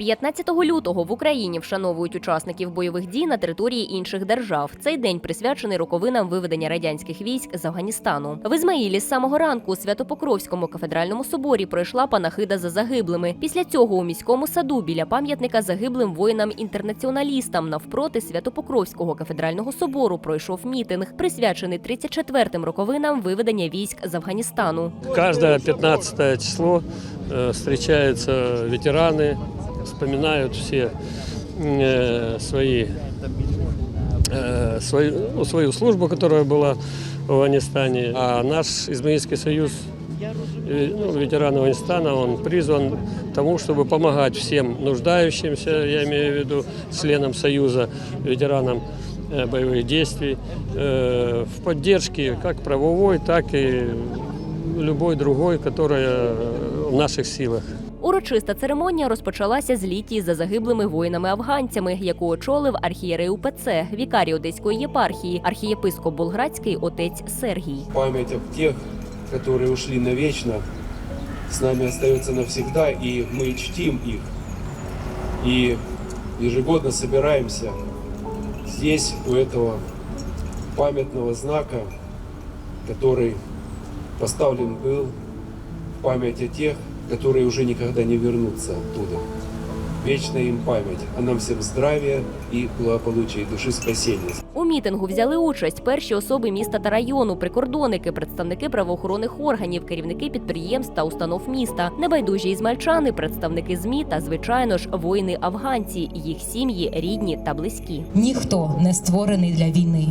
15 лютого в Україні вшановують учасників бойових дій на території інших держав. Цей день присвячений роковинам виведення радянських військ з Афганістану. В Ізмаїлі з самого ранку у Святопокровському кафедральному соборі пройшла панахида за загиблими. Після цього у міському саду біля пам'ятника загиблим воїнам-інтернаціоналістам навпроти Святопокровського кафедрального собору пройшов мітинг, присвячений 34-м роковинам виведення військ з Афганістану. Каждое 15 число э, встречаются ветераны, вспоминают все э, свои, э, свою, ну, свою службу, которая была в Афганистане. А наш Измаильский союз э, ну, ветеран Афганистана, он призван тому, чтобы помогать всем нуждающимся, я имею в виду членам союза, ветеранам э, боевых действий, э, в поддержке как правовой, так и любой другой, которая в наших силах. Урочиста церемонія розпочалася з літії за загиблими воїнами-афганцями, яку очолив архієрей УПЦ, вікарій Одеської єпархії, архієпископ Болградський отець Сергій. Память об тех, которые ушли навечно, с нами остается навсегда, и мы чтим их. И ежегодно собираемся здесь, у этого памятного знака, который поставлен был в память о тех, которые уже никогда не вернутся оттуда. Вечная им память, а нам всем здравия и благополучия, и души спасения. У мітингу взяли участь перші особи міста та району, прикордонники, представники правоохоронних органів, керівники підприємств та установ міста, небайдужі ізмальчани, представники змі та звичайно ж воїни афганці, їх сім'ї, рідні та близькі. Ніхто не створений для війни.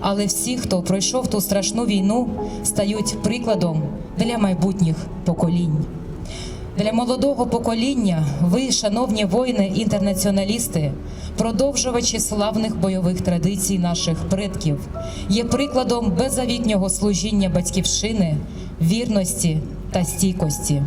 Але всі, хто пройшов ту страшну війну, стають прикладом для майбутніх поколінь. Для молодого покоління ви, шановні воїни-інтернаціоналісти, продовжувачі славних бойових традицій наших предків, є прикладом беззавітнього служіння батьківщини, вірності та стійкості.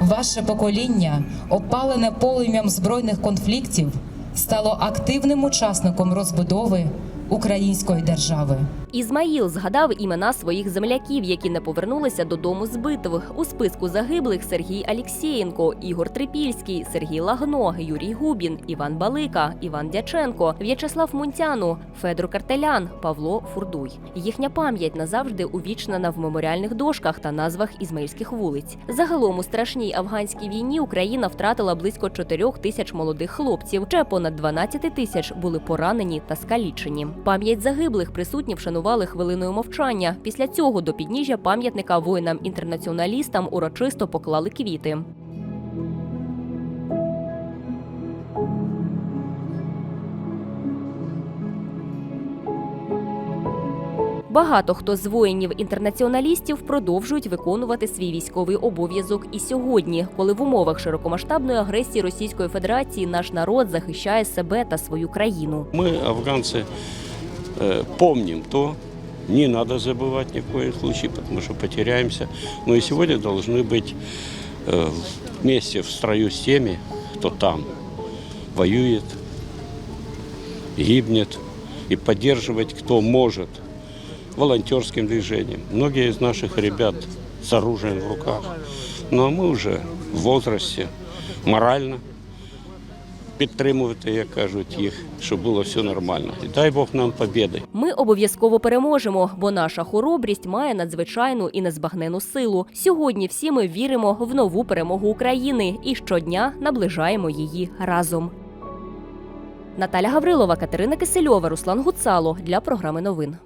Ваше покоління, опалене полум'ям збройних конфліктів, стало активним учасником розбудови української держави. Ізмаїл згадав імена своїх земляків, які не повернулися додому з битв. У списку загиблих Сергій Алєксєєнко, Ігор Трипільський, Сергій Лагно, Юрій Губін, Іван Балика, Іван Дяченко, В'ячеслав Мунтяну, Федор Картелян, Павло Фурдуй. Їхня пам'ять назавжди увічнена в меморіальних дошках та назвах ізмаїльських вулиць. Загалом у страшній афганській війні Україна втратила близько 4 тисяч молодих хлопців. Ще понад 12 тисяч були поранені та скалічені. Пам'ять загиблих присутні вшанували хвилиною мовчання. Після цього до підніжжя пам'ятника воїнам-інтернаціоналістам урочисто поклали квіти. Багато хто з воїнів-інтернаціоналістів продовжують виконувати свій військовий обов'язок і сьогодні, коли в умовах широкомасштабної агресії Російської Федерації наш народ захищає себе та свою країну. Мы, афганцы, э, Помним то, не надо забывать ни в коем случае, потому что потеряемся. Но и сегодня должны быть э, вместе в строю с теми, кто там воюет, гибнет, и поддерживать, кто может, волонтерским движением. Многие из наших ребят с оружием в руках. Ну а мы вже в возрасте, морально підтримувати, як кажуть, їх, щоб було все нормально. І дай Бог нам побіди. Ми обов'язково переможемо, бо наша хоробрість має надзвичайну і незбагнену силу. Сьогодні всі ми віримо в нову перемогу України і щодня наближаємо її разом. Наталя Гаврилова, Катерина Кисельова, Руслан Гуцало для програми новин.